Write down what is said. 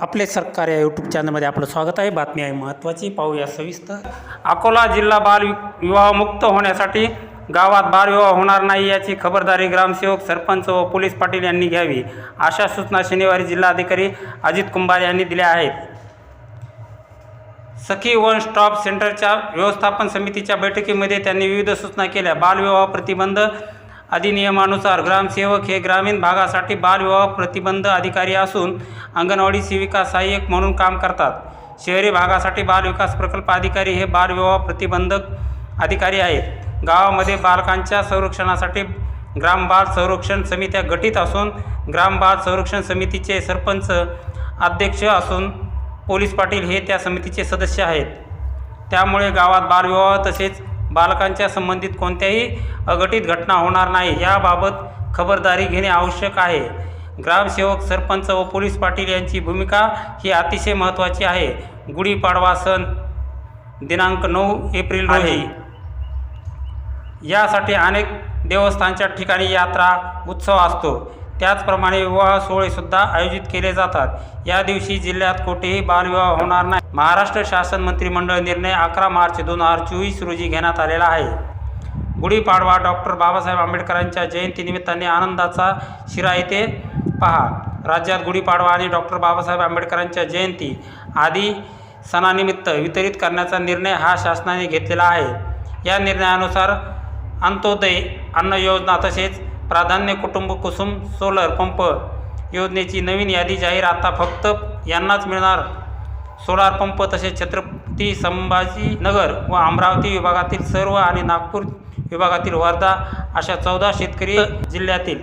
आपले सरकार या यूट्यूब चॅनलमध्ये आपलं स्वागत आहे. बातमी आहे महत्त्वाची पाहूया सविस्तर. अकोला जिल्हा बाल वि- विवाहमुक्त होण्यासाठी गावात बालविवाह होणार नाही याची खबरदारी ग्रामसेवक सरपंच व पोलीस पाटील यांनी घ्यावी अशा सूचना शनिवारी जिल्हाधिकारी अजित कुंभार यांनी दिल्या आहेत. सखी वन स्टॉप सेंटरच्या व्यवस्थापन समितीच्या बैठकीमध्ये त्यांनी विविध सूचना केल्या. बालविवाह प्रतिबंध अधिनियमानुसार ग्रामसेवक हे ग्रामीण भागासाठी बालविवाह प्रतिबंध अधिकारी असून अंगणवाडी सेविका सहाय्यक म्हणून काम करतात. शहरी भागासाठी बालविकास प्रकल्प अधिकारी हे बालविवाह प्रतिबंधक अधिकारी आहेत. गावामध्ये बालकांच्या संरक्षणासाठी ग्राम बाल संरक्षण समित्या गठीत असून ग्राम बाल संरक्षण समितीचे सरपंच अध्यक्ष असून पोलीस पाटील हे त्या समितीचे सदस्य आहेत. त्यामुळे गावात बालविवाह तसेच बालकांच्या संबंधित कोणत्याही अघटित घटना होणार नाही याबाबत खबरदारी घेणे आवश्यक आहे. ग्रामसेवक सरपंच व पोलीस पाटील यांची भूमिका ही अतिशय महत्त्वाची आहे. गुढीपाडवा सण दिनांक नऊ एप्रिल रोजी. यासाठी अनेक देवस्थानच्या ठिकाणी यात्रा उत्सव असतो. त्याचप्रमाणे विवाह सोहळेसुद्धा आयोजित केले जातात. या दिवशी जिल्ह्यात कोठेही बालविवाह होणार नाही. महाराष्ट्र शासन मंत्रिमंडळ निर्णय अकरा मार्च दोन हजार चोवीस रोजी घेण्यात आलेला आहे. गुढीपाडवा डॉक्टर बाबासाहेब आंबेडकरांच्या जयंतीनिमित्ताने आनंदाचा शिरा येथे पहा. राज्यात गुढीपाडवा आणि डॉक्टर बाबासाहेब आंबेडकरांच्या जयंती आदी सणानिमित्त वितरित करण्याचा निर्णय हा शासनाने घेतलेला आहे. या निर्णयानुसार अंत्योदय अन्न योजना तसेच प्राधान्य कुटुंब कुसुम सोलर पंप योजनेची नवीन यादी जाहीर. आता फक्त यांनाच मिळणार सोलार पंप तसेच छत्रपती संभाजीनगर व अमरावती विभागातील सर्व आणि नागपूर विभागातील वर्धा अशा चौदा शेतकरी जिल्ह्यातील